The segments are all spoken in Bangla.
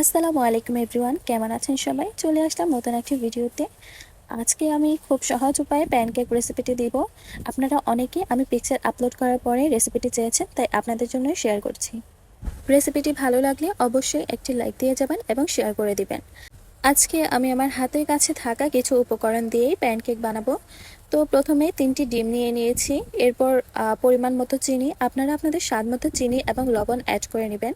আসসালামু আলাইকুম এভরিওয়ান, কেমন আছেন সবাই? চলে আসলাম নতুন একটি ভিডিওতে। আজকে আমি খুব সহজ উপায়ে প্যানকেক রেসিপিটি দিব। আপনারা অনেকে আমি পিকচার আপলোড করার পরে রেসিপিটি চেয়েছেন, তাই আপনাদের জন্য শেয়ার করছি। রেসিপিটি ভালো লাগলে অবশ্যই একটি লাইক দিয়ে যাবেন এবং শেয়ার করে দিবেন। আজকে আমি আমার হাতের কাছে থাকা কিছু উপকরণ দিয়েই প্যানকেক বানাবো। তো প্রথমে তিনটি ডিম নিয়ে নিয়েছি। এরপর পরিমাণ মতো চিনি। আপনারা আপনাদের স্বাদ মতো চিনি এবং লবণ অ্যাড করে নেবেন।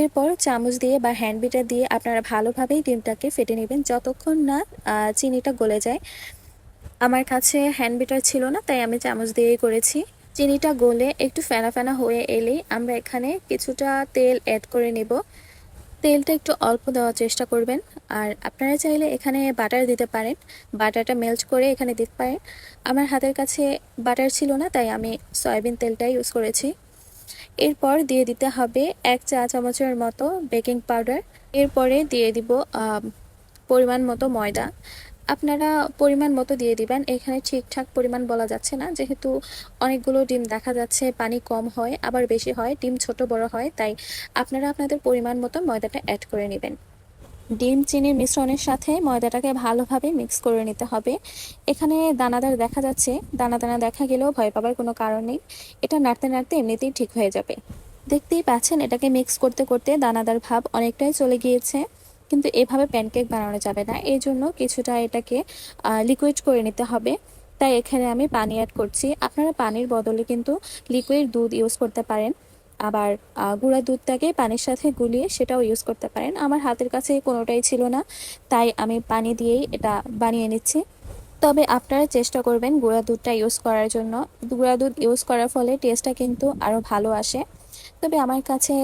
এরপর চামচ দিয়ে বা হ্যান্ড বিটার দিয়ে আপনারা ভালোভাবেই ডিমটাকে ফেটে নেবেন। যতক্ষণ না চিনিটা গলে যায়। আমার কাছে হ্যান্ড বিটার ছিল না, তাই আমি চামচ দিয়েই করেছি। চিনিটা গলে একটু ফেনা ফেনা হয়ে এলেই আমরা এখানে কিছুটা তেল অ্যাড করে নেব। তেলটা একটু অল্প দেওয়ার চেষ্টা করবেন। আর আপনারা চাইলে এখানে বাটার দিতে পারেন। বাটারটা মেল্ট করে এখানে দিতে পারেন। আমার হাতের কাছে বাটার ছিল না, তাই আমি সয়াবিন তেলটাই ইউজ করেছি। এরপর দিয়ে দিতে হবে এক চা চামচের মতো বেকিং পাউডার এরপরে দিয়ে দিব পরিমাণ মতো ময়দা। আপনারা পরিমাণ মতো দিয়ে দিবেন। এখানে ঠিকঠাক পরিমাণ বলা যাচ্ছে না। যেহেতু অনেকগুলো ডিম দেখা যাচ্ছে, পানি কম হয়, আবার বেশি হয়, ডিম ছোট বড় হয়, তাই আপনারা আপনাদের পরিমাণ মতো ময়দাটা অ্যাড করে নেবেন। ডিম, চিনির মিশ্রণের সাথে ময়দাটাকে ভালোভাবে মিক্স করে নিতে হবে। এখানে দানাদার দেখা যাচ্ছে। দানা দানা দেখা গেলেও ভয় পাবার কোনো কারণ নেই। এটা নাড়তে নাড়তে এমনিতেই ঠিক হয়ে যাবে। দেখতেই পাচ্ছেন, এটাকে মিক্স করতে করতে দানাদার ভাব অনেকটাই চলে গিয়েছে। কিন্তু এভাবে প্যানকেক বানানো যাবে না। এই জন্য কিছুটা এটাকে লিকুইড করে নিতে হবে। তাই এখানে আমি পানি অ্যাড করছি। আপনারা পানির বদলে কিন্তু লিকুইড দুধ ইউজ করতে পারেন। আবার গুঁড়া দুধটাকে পানির সাথে গুলিয়ে সেটাও ইউজ করতে পারেন। আমার হাতের কাছে কোনোটাই ছিল না। তাই আমি পানি দিয়েই এটা বানিয়ে নিচ্ছি। তবে আপনারা চেষ্টা করবেন গুঁড়া দুধটা ইউজ করার জন্য। গুঁড়া দুধ ইউজ করার ফলে টেস্টটা কিন্তু আরও ভালো আসে। তবে আমার কাছে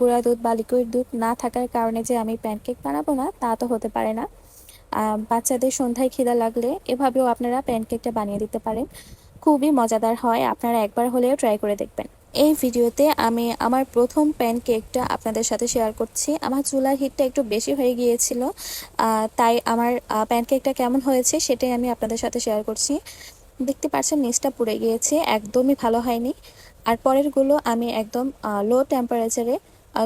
গুঁড়া দুধ বা লিকুইড দুধ না থাকার কারণে যে আমি প্যানকেক বানাবো না, তা তো হতে পারে না। বাচ্চাদের সন্ধ্যায় খিদা লাগলে এভাবেও আপনারা প্যানকেকটা বানিয়ে দিতে পারেন। খুবই মজাদার হয়, আপনারা একবার হলেও ট্রাই করে দেখবেন। এই ভিডিওতে আমি আমার প্রথম প্যানকেকটা আপনাদের সাথে শেয়ার করছি। আমার চুলার হিটটা একটু বেশি হয়ে গিয়েছিল তাই আমার প্যানকেকটা কেমন হয়েছে সেটাই আমি আপনাদের সাথে শেয়ার করছি। দেখতে পাচ্ছেন নিচটা পুড়ে গিয়েছে, একদমই ভালো হয়নি। আর পরেরগুলো আমি একদম লো টেম্পারেচারে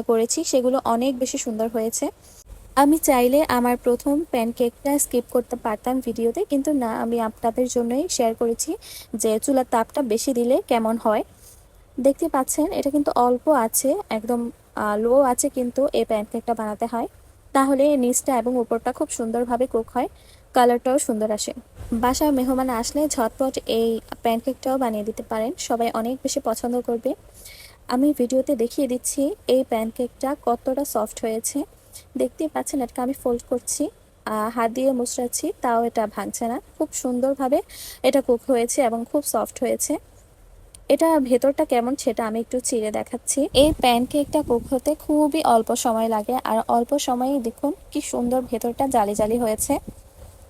করেছি, সেগুলো অনেক বেশি সুন্দর হয়েছে। আমি চাইলে আমার প্রথম প্যানকেকটা স্কিপ করতে পারতাম ভিডিওতে, কিন্তু না, আমি আপনাদের জন্যই শেয়ার করেছি যে চুলার তাপটা বেশি দিলে কেমন হয়। দেখতে পাচ্ছেন, এটা কিন্তু অল্প আছে, একদম লো আছে কিন্তু এই প্যানকেকটা বানাতে হয়। তাহলে নিচটা এবং উপরটা খুব সুন্দরভাবে কুক হয় কালারটাও সুন্দর আসে। বাসায় মেহমান আসলে ঝটপট এই প্যানকেকটাও বানিয়ে দিতে পারেন, সবাই অনেক বেশি পছন্দ করবে। আমি ভিডিওতে দেখিয়ে দিচ্ছি এই প্যানকেকটা কতটা সফট হয়েছে। দেখতেই পাচ্ছেন, এটাকে আমি ফোল্ড করছি হাত দিয়ে মুচড়াচ্ছি, তাও এটা ভাঙছে না। খুব সুন্দরভাবে এটা কুক হয়েছে এবং খুব সফট হয়েছে। এটা ভেতরটা কেমন সেটা আমি একটু চিড়ে দেখাচ্ছি। এই প্যানকেকটা কুক হতে খুবই অল্প সময় লাগে আর অল্প সময়ে দেখুন কি সুন্দর ভেতরটা জালি জালি হয়েছে।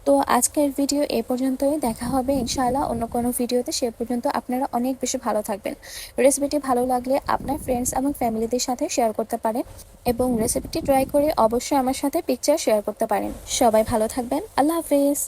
তো আজকের ভিডিও এ পর্যন্তই, দেখা হবে ইনশাআল্লাহ অন্য কোনো ভিডিওতে। সে পর্যন্ত আপনারা অনেক বেশি ভালো থাকবেন। রেসিপিটি ভালো লাগলে আপনার ফ্রেন্ডস এবং ফ্যামিলিদের সাথে শেয়ার করতে পারেন এবং রেসিপিটি ট্রাই করে অবশ্যই আমার সাথে পিকচার শেয়ার করতে পারেন। সবাই ভালো থাকবেন। আল্লাহ হাফিজ।